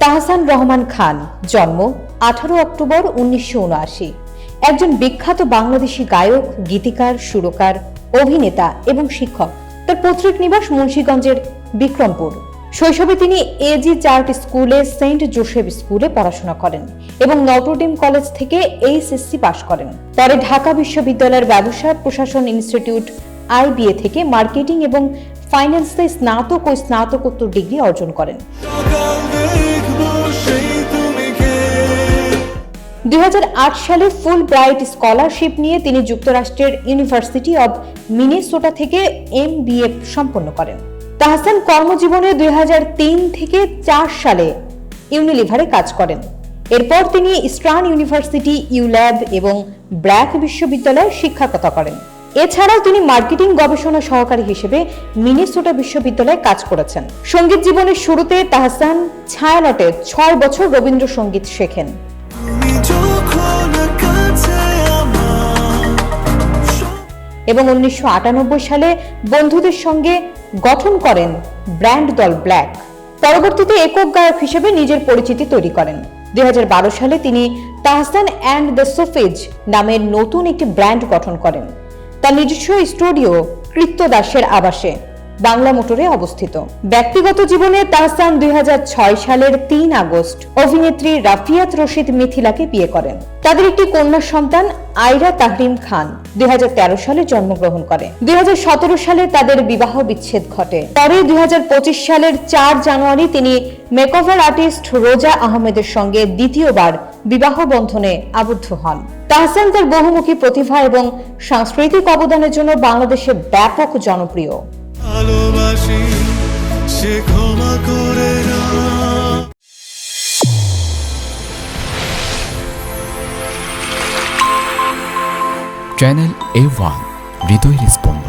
তাহসান রহমান খান, জন্ম আঠারো অক্টোবর উনিশশো উনআশি। একজন বিখ্যাত বাংলাদেশি গায়ক, গীতিকার, সুরকার, অভিনেতা এবং শিক্ষক। তার পৈতৃক নিবাস মুন্সীগঞ্জের বিক্রমপুর। শৈশবে তিনি এজি চার্ট স্কুলে সেন্ট জোসেফ স্কুলে পড়াশোনা করেন এবং নটরডেম কলেজ থেকে এইচএসসি পাশ করেন। পরে ঢাকা বিশ্ববিদ্যালয়ের ব্যবসা, প্রশাসন ইনস্টিটিউট আইবিএ থেকে মার্কেটিং এবং ফাইন্যান্সে স্নাতক ও স্নাতকোত্তর ডিগ্রি অর্জন করেন। দুই সালে ফুল ব্রাইট স্কলারশিপ নিয়ে তিনি যুক্তরাষ্ট্রের ইউনিভার্সিটি অব মিনেসোটা থেকে এম সম্পন্ন করেন। তাহসান কর্মজীবনে দুই হাজার তিন থেকে চার সালে ইউনিলিভারে কাজ করেন। এরপর তিনি স্ট্রান ইউনিভার্সিটি ইউল্যাব এবং ব্র্যাক বিশ্ববিদ্যালয়ে শিক্ষকতা করেন। এছাড়াও তিনি মার্কেটিং গবেষণা সহকারী হিসেবে মিনেসোটা বিশ্ববিদ্যালয়ে কাজ করেছেন। সংগীত জীবনের শুরুতে তাহসান ছায়ানটে ছয় বছর রবীন্দ্রসঙ্গীত শেখেন। এবং উনিশশো আটানব্বই সালে বন্ধুদের সঙ্গে গঠন করেন ব্র্যান্ড দল ব্ল্যাক। পরবর্তীতে একক গায়ক হিসেবে নিজের পরিচিতি তৈরি করেন। দুই হাজার বারো সালে তিনি তাহসান অ্যান্ড দ্য সোফেজ নামের নতুন একটি ব্র্যান্ড গঠন করেন। তার নিজস্ব স্টুডিও কৃত্য দাসের আবাসে। বাংলা মোটরে অবস্থিত। ব্যক্তিগত জীবনে তাহসান দুই হাজার ছয় সালের তিন আগস্ট অভিনেত্রী রাফিয়াত রশিদ মিথিলাকে বিয়ে করেন। তাদের একটি কন্যা সন্তান আইরা তাহরিম খান দুই সালে জন্মগ্রহণ করে। দুই সালে তাদের বিবাহ বিচ্ছেদ ঘটে। পরে দুই হাজার পঁচিশ সালের চার জানুয়ারি তিনি মেকওভার আর্টিস্ট রোজা আহমেদের সঙ্গে দ্বিতীয়বার বিবাহ বন্ধনে আবদ্ধ হন। তাহসান তার বহুমুখী প্রতিভা এবং সাংস্কৃতিক অবদানের জন্য বাংলাদেশে ব্যাপক জনপ্রিয়। ভালোবাসি সে ক্ষমা করে না। চ্যানেল এ ওয়ান হৃদয় স্পন্দন